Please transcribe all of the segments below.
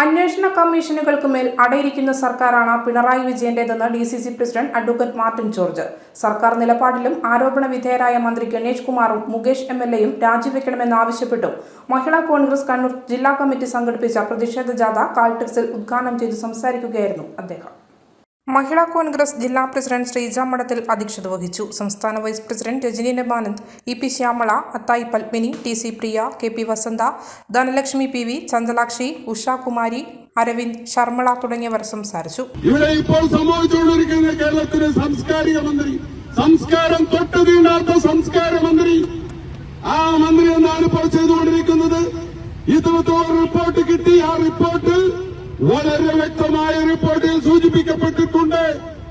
അന്വേഷണ കമ്മീഷനുകൾക്ക് മേൽ അടയിരിക്കുന്ന സർക്കാരാണ് Pinarayi വിജയന്റേതെന്ന് D C C president advocate Martin George. സർക്കാർ നിലപാടിലും ആരോപണ വിധേയരായ മന്ത്രി ഗണേഷ് കുമാറും മുകേഷ് എം എൽ എയും രാജിവെക്കണമെന്നാവശ്യപ്പെട്ടു മഹിളാ കോൺഗ്രസ് കണ്ണൂർ ജില്ലാ കമ്മിറ്റി സംഘടിപ്പിച്ച പ്രതിഷേധ ജാഥ കാൽടെക്സിൽ ഉദ്ഘാടനം ചെയ്ത് സംസാരിക്കുകയായിരുന്നു അദ്ദേഹം. മഹിളാ കോൺഗ്രസ് ജില്ലാ പ്രസിഡന്റ് ശ്രീജ മഠത്തിൽ അധ്യക്ഷത വഹിച്ചു. സംസ്ഥാന vice president Rajani Ramanand E P Shyamala Athayi Padmini T C Priya K P Vasantha Dhanalakshmi P V Chandralakshi Ushakumari Aravind Sharmala തുടങ്ങിയവർ സംസാരിച്ചു. ഇവിടെ ഇപ്പോൾ സംഭവിച്ചുകൊണ്ടിരിക്കുന്ന കേരളത്തിലെ സാംസ്കാരിക മന്ത്രി സംസ്കാരം തൊട്ടു തീണ്ടാത്ത സംസ്കാര മന്ത്രി. ആ മന്ത്രി എന്നാണ് ഇപ്പോൾ ചെയ്തുകൊണ്ടിരിക്കുന്നത്. ഇത്തരത്തിലുള്ള റിപ്പോർട്ട് കിട്ടി. ആ റിപ്പോർട്ട് വളരെ വ്യക്തമായ റിപ്പോർട്ടിൽ സൂചിപ്പിക്കപ്പെട്ടിട്ടുണ്ട്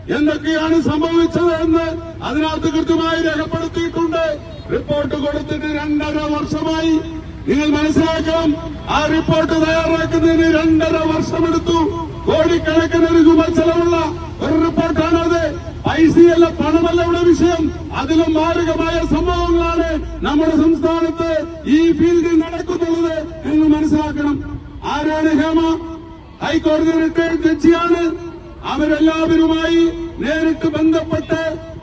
എന്തൊക്കെയാണ് സംഭവിച്ചത് എന്ന് അതിനകത്ത് കൃത്യമായി രേഖപ്പെടുത്തിയിട്ടുണ്ട്. റിപ്പോർട്ട് കൊടുത്തിട്ട് രണ്ടര വർഷമായി. നിങ്ങൾ മനസ്സിലാക്കണം ആ റിപ്പോർട്ട് തയ്യാറാക്കുന്നതിന് രണ്ടര വർഷമെടുത്തു. കോടിക്കണക്കിന് രൂപ ചെലവുള്ള ഒരു റിപ്പോർട്ടാണ് റിപ്പോർട്ടാണത്. പൈസയല്ല പണമല്ല ഇവിടെ വിഷയം. അതിലും മാരകമായ സംഭവങ്ങളാണ് നമ്മുടെ സംസ്ഥാനത്ത് ഈ ഫീൽഡിൽ നടക്കുന്നുള്ളത്. എന്ന് മനസ്സിലാക്കണം. ആരാണ് ഹേമ? ഹൈക്കോടതി റിട്ടയർഡ് ജഡ്ജിയാണ്. അവരെല്ലാവരുമായി നേരിട്ട് ബന്ധപ്പെട്ട്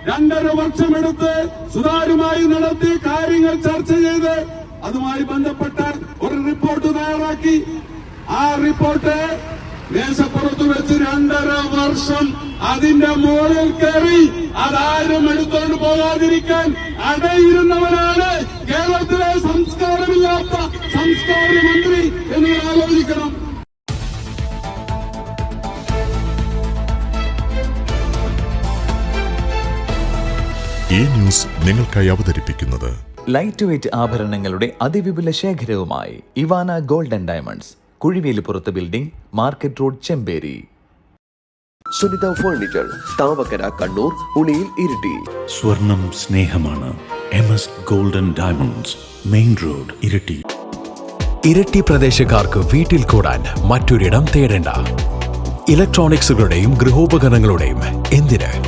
രണ്ടര വർഷമെടുത്ത് സുതാര്യമായി നടത്തി കാര്യങ്ങൾ ചർച്ച ചെയ്ത് അതുമായി ബന്ധപ്പെട്ട ഒരു റിപ്പോർട്ട് തയ്യാറാക്കി. ആ റിപ്പോർട്ട് മേശപ്പുറത്ത് വെച്ച് രണ്ടര വർഷം അതിന്റെ മുകളിൽ കയറി അതാരും എടുത്തോണ്ട് പോകാതിരിക്കാൻ അടയിരുന്നവനാണ് കേരളത്തിലെ സംസ്കാരമില്ലാത്ത സംസ്കാര മന്ത്രി എന്ന് ആലോചിക്കണം. ഈ ന്യൂസ് നിങ്ങൾക്കായി അവതരിപ്പിക്കുന്നത് ലൈറ്റ് വെയ്റ്റ് ആഭരണങ്ങളുടെ അതിവിപുല ശേഖരവുമായി Ivana golden diamonds കുഴിവേലിപ്പുറത്ത് building market road Chemperi. Sunitha furniture Thavakkara Kannur ഉണിയിൽ Iritty. സ്വർണം സ്നേഹമാണ് M S golden diamonds main road Iritty. Iritty പ്രദേശക്കാർക്ക് വീട്ടിൽ കൂടാൻ മറ്റൊരിടം തേടേണ്ട. ഇലക്ട്രോണിക്സുകളുടെയും ഗൃഹോപകരണങ്ങളുടെയും എന്തിന്?